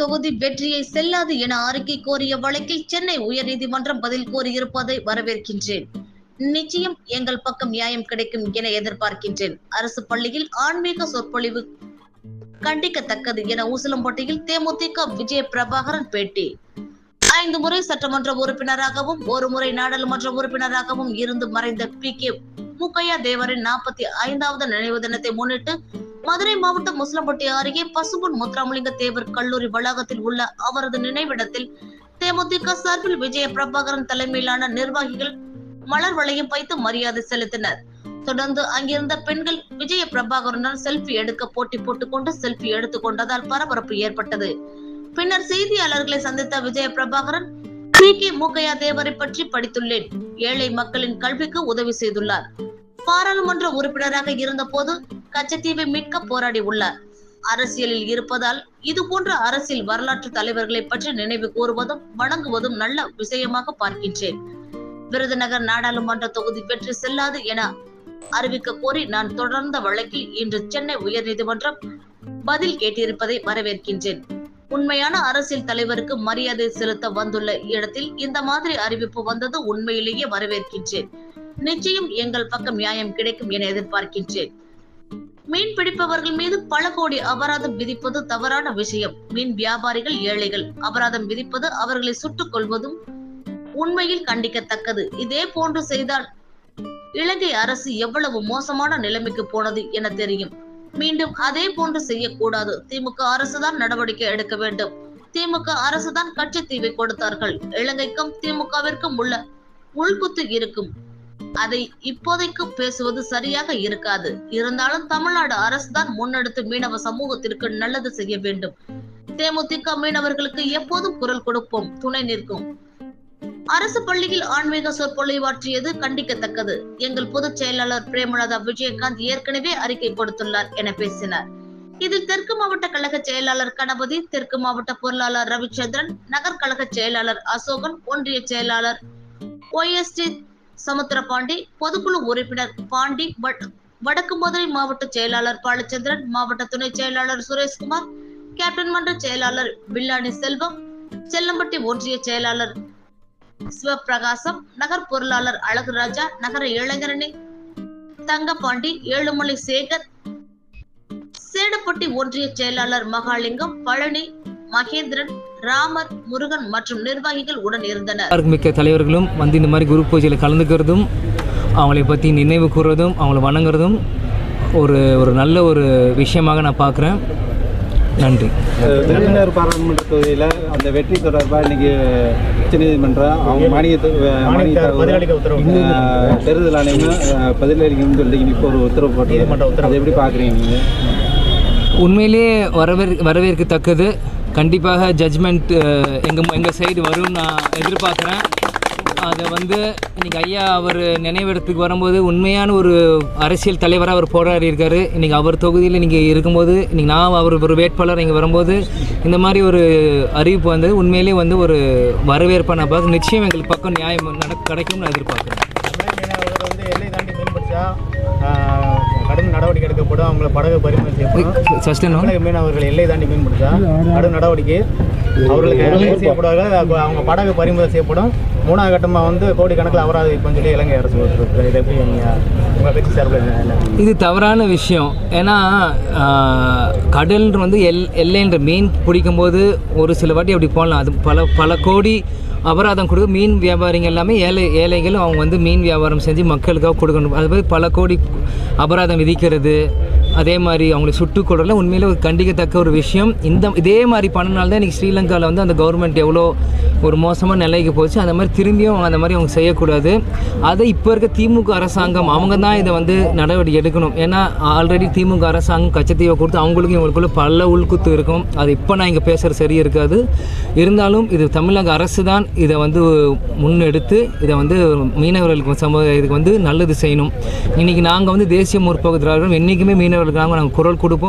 தொகுதி வெற்றியை செல்லாது என அறிக்கை கோரிய வழக்கில் சென்னை உயர்நீதிமன்றம் பதில் கோரியிருப்பதை வரவேற்கின்றேன். நிச்சயம் எங்கள் பக்கம் நியாயம் கிடைக்கும் என எதிர்பார்க்கின்றேன். அரசு பள்ளியில் ஆன்மீக சொற்பொழிவு கண்டிக்கத்தக்கது என ஊசலம்பட்டியில் தேமுதிக விஜய பிரபாகரன் பேட்டி. ஐந்து முறை சட்டமன்ற உறுப்பினராகவும் ஒரு முறை நாடாளுமன்ற உறுப்பினராகவும் இருந்து மறைந்த பி கே மூக்கையா தேவரின் நாற்பத்தி ஐந்தாவது நினைவு தினத்தை முன்னிட்டு மதுரை மாவட்டம் முஸ்லம்பட்டி அருகே பசும்பொன் முத்துராமலிங்க தேவர் கல்லூரி வளாகத்தில் உள்ள அவரது நினைவிடத்தில் தேமுதிக சார்பில் விஜய பிரபாகரன் தலைமையிலான நிர்வாகிகள் மலர் வளையம் வைத்து மரியாதை செலுத்தினர். தொடர்ந்து அங்கிருந்த பெண்கள் விஜய பிரபாகரனுடன் செல்ஃபி எடுக்க போட்டி போட்டுக்கொண்டு செல்ஃபி எடுத்துக் கொண்டதால் பரபரப்பு ஏற்பட்டது. பின்னர் செய்தியாளர்களை சந்தித்த விஜய பிரபாகரன் பி. கே. மூக்கையா தேவரை பற்றி படித்துள்ளேன். ஏழை மக்களின் கல்விக்கு உதவி செய்துள்ளார். பாராளுமன்ற உறுப்பினராக இருந்தபோது கச்சத்தீவை மீட்க போராடி உள்ளார். அரசியலில் இருப்பதால் இது போன்ற அரசியல் வரலாற்று தலைவர்களை பற்றி நினைவு கூறுவதும் வணங்குவதும் நல்ல விஷயமாக பார்க்கின்றேன். விருதுநகர் நாடாளுமன்ற தொகுதி வெற்றி செல்லாது என அறிவிக்க கோரி நான் தொடர்ந்த வழக்கில் இன்று சென்னை உயர்நீதிமன்றம் பதில் கேட்டிருப்பதை வரவேற்கின்றேன். உண்மையான அரசியல் தலைவருக்கு மரியாதை செலுத்த வந்துள்ள இடத்தில் இந்த மாதிரி அறிவிப்பு வந்தது உண்மையிலேயே வரவேற்கின்றேன். நிச்சயம் எங்கள் பக்கம் நியாயம் கிடைக்கும் என எதிர்பார்க்கின்றேன். மீன் பிடிப்பவர்கள் மீது பல கோடி அபராதம் விதிப்பது தவறான விஷயம். மீன் வியாபாரிகள் ஏழைகள். அபராதம் விதிப்பது அவர்களை சுட்டுக் கொள்வதும் உண்மையில் கண்டிக்கத்தக்கது. இதே போன்று செய்தால் இலங்கை அரசு எவ்வளவு மோசமான நிலைமைக்கு போனது என தெரியும். மீண்டும் அதே போன்று செய்யக்கூடாது. திமுக அரசுதான் நடவடிக்கை எடுக்க வேண்டும். திமுக அரசுதான் தீவை கொடுத்தார்கள். இலங்கைக்கும் திமுகவிற்கும் உள்ள உள்குத்து இருக்கும். அதை இப்போதைக்கு பேசுவது சரியாக இருக்காது. இருந்தாலும் தமிழ்நாடு அரசுதான் முன்னெடுத்து மீனவ சமூகத்திற்கு நல்லது செய்ய வேண்டும். தேமுதிக மீனவர்களுக்கு எப்போதும் குரல் கொடுப்போம் துணை நிற்கும். அரசு பள்ளியில் ஆன்மீக சொற்பொழிவாற்றியது கண்டிக்கத்தக்கது. எங்கள் பொதுச் செயலாளர் பிரேமலதா விஜயகாந்த் ஏற்கனவே அறிக்கை கொடுத்துள்ளார் என பேசினார். இதில் தெற்கு மாவட்ட கழக செயலாளர் கணபதி தெற்கு மாவட்ட பொருளாளர் ரவிச்சந்திரன் நகர் கழக செயலாளர் அசோகன் ஒன்றிய செயலாளர் ஒய்எஸ்டி சமுத்திர பாண்டி பொதுக்குழு உறுப்பினர் பாண்டி வடக்கு மதுரை மாவட்ட செயலாளர் பாலச்சந்திரன் மாவட்ட துணை செயலாளர் சுரேஷ்குமார் கேப்டன் மன்ற செயலாளர் வில்லாணி செல்வம் செல்லம்பட்டி ஒன்றிய செயலாளர் சிவபிரகாசம் நகர் பொருளாளர் அழகுராஜா நகர இளைஞரணி தங்கபாண்டி ஏழுமலை சேகர் சேடப்பட்டி ஒன்றிய செயலாளர் மகாலிங்கம் பழனி மகேந்திரன் ராமர் முருகன் மற்றும் நிர்வாகிகள் உடன் இருந்தனர். மிக்க தலைவர்களும் வந்து இந்த மாதிரி குரு பூஜையில் கலந்துக்கிறதும் அவங்களை பற்றி நினைவு கூறுறதும் அவங்கள வணங்குறதும் ஒரு ஒரு நல்ல ஒரு விஷயமாக நான் பார்க்குறேன். நன்றி. விருதுநகர் பாராளுமன்ற தொகுதியில் அந்த வெற்றி தொடர்பாக இன்னைக்கு உச்சநீதிமன்றம் அவங்க மானியத்தை மானிய தேர்தல் ஆணையம் பதிலளிக்கணும்னு சொல்லி இன்னைக்கு ஒரு உத்தரவு போட்டு அதை எப்படி பார்க்குறீங்க நீங்கள் உண்மையிலேயே வரவேற் வரவேற்கத்தக்கது. கண்டிப்பாக ஜட்ஜ்மெண்ட் எங்கள் எங்கள் சைடு வரும்னு நான் எதிர்பார்க்குறேன். அதை வந்து இன்றைக்கி ஐயா அவர் நினைவிடத்துக்கு வரும்போது உண்மையான ஒரு அரசியல் தலைவராக அவர் போராடி இருக்கார். இன்றைக்கி அவர் தொகுதியில் நீங்கள் இருக்கும்போது இன்றைக்கி நான் அவர் ஒரு வேட்பாளர் இங்கே வரும்போது இந்த மாதிரி ஒரு அறிவிப்பு வந்தது உண்மையிலேயே வந்து ஒரு வரவேற்பான நான் பார்க்க நிச்சயம் எங்களுக்கு பக்கம் நியாயம் நட கிடைக்கும்னு நான் எதிர்பார்க்குறேன். எடுக்கப்படும் அவங்கள படகு பறிமுதல் செய்யப்படும் தமிழக மீனவர்கள் எல்லை தாண்டி மீன் பிடிச்சா கடும் நடவடிக்கை. அவர்களுக்கு செய்யக்கூடாது அவங்க- அவங்க படகு பறிமுதல் செய்யப்படும். மூணாவது கட்டமாக வந்து கோடிக்கணக்கில் அபராதம் இப்போ சொல்லி இலங்கை அரசு. இதை எப்படி உங்கள் கட்சி சார்பில் இது தவறான விஷயம். ஏன்னா கடல் வந்து எல் எல்லைன்ற மீன் பிடிக்கும்போது ஒரு சில வாட்டி அப்படி போகலாம் அது பல பல கோடி அபராதம் கொடுக்க மீன் வியாபாரிங்க எல்லாமே ஏழை ஏழைகளும் அவங்க வந்து மீன் வியாபாரம் செஞ்சு மக்களுக்காக கொடுக்கணும். அது மாதிரி பல கோடி அபராதம் விதிக்கிறது. அதே மாதிரி அவங்களை சுட்டுக் கொடல உண்மையில் ஒரு கண்டிக்கத்தக்க ஒரு விஷயம். இந்த இதே மாதிரி பண்ணனால தான் இன்றைக்கி ஸ்ரீலங்காவில் வந்து அந்த கவர்மெண்ட் எவ்வளோ ஒரு மோசமான நிலைக்கு போச்சு. அந்த மாதிரி திரும்பியும் அந்த மாதிரி அவங்க செய்யக்கூடாது. அதை இப்போ இருக்க திமுக அரசாங்கம் அவங்க தான் இதை வந்து நடவடிக்கை எடுக்கணும். ஏன்னா ஆல்ரெடி திமுக அரசாங்கம் கச்சத்தீவை கொடுத்து அவங்களுக்கும் இவங்களுக்குள்ள பல உள்குத்து இருக்கும். அது இப்போ நான் இங்கே பேசுகிற சரி இருக்காது. இருந்தாலும் இது தமிழக அரசு தான் இதை வந்து முன்னெடுத்து இதை வந்து மீனவர்களுக்கு சமூக இதுக்கு வந்து நல்லது செய்யணும். இன்றைக்கி நாங்கள் வந்து தேசிய முற்போக்கு திராவிடம் என்றைக்குமே மக்களுக்காக நாங்கள் குரல் கொடுப்போம்.